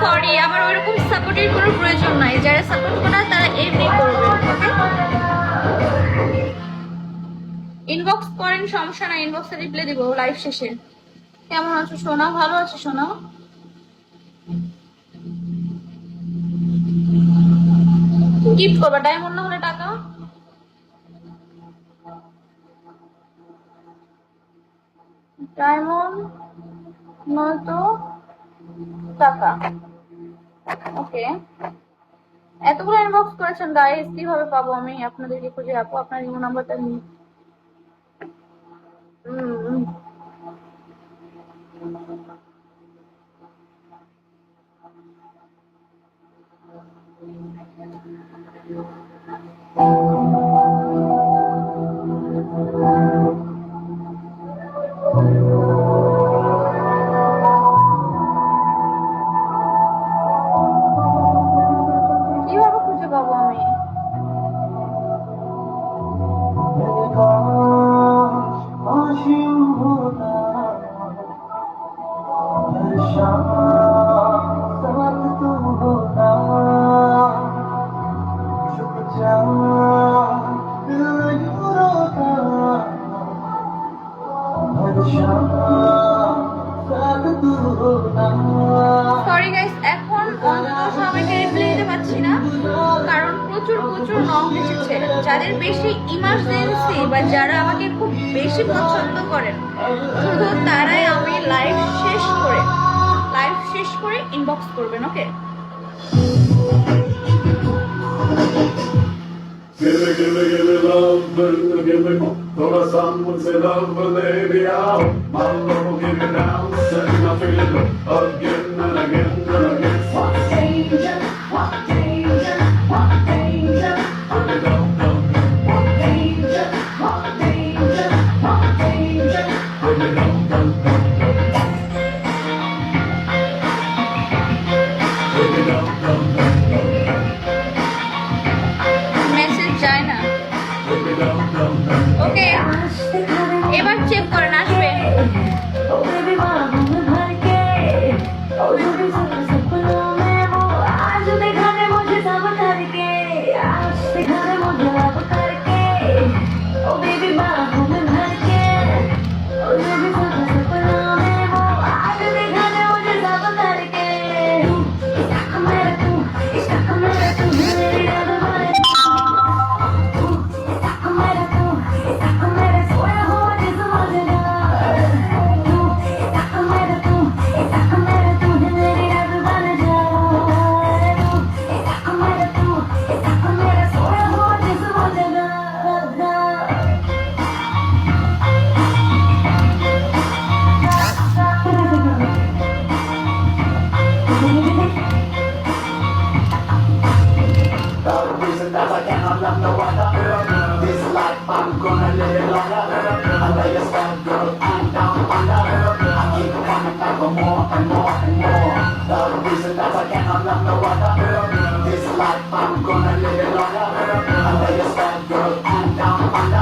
Sorry কোনো প্রয়োজন নাই। যারা সাপোর্ট করে এমনি ইনবক্স করেন, সমস্যা ইনবক্সে লাইভ শেষে। কেমন আছো ভালো ডায়মন্ড না হলে টাকা? ডায়মন্ড নয়তো টাকা। ওকে। এতগুলো ইনবক্স করেছেন গাইস কীভাবে পাবো আমি আপনাদেরকে খুঁজে? আপু, আপনার ইমো নাম্বারটা নিই হুম কীভাবে সরি গাইস এখন অন্তত সবাইকে রিপ্লাই দিতে পারছি না, কারণ প্রচুর প্রচুর নং এসেছে। যাদের বেশি ইমার্জেন্সি বা যারা আমাকে খুব বেশি পছন্দ করেন, শুধু তারাই আমি লাইভ শেষ করে লাইভ শেষ করে ইনবক্স করবেন ওকে Gele gele gele lan böyle gele Dorasan mı selam böyle bir yav Malum gibi dans Sen afilin Öp gel and I'm not no other girl. This life I'm gonna live like a. I lay a spell, girl, I'm down on the. I keep coming back for more and more and more. The reason that I can't, I'm not no other girl. This life I'm gonna live like a. I lay a spell, girl, I'm down on the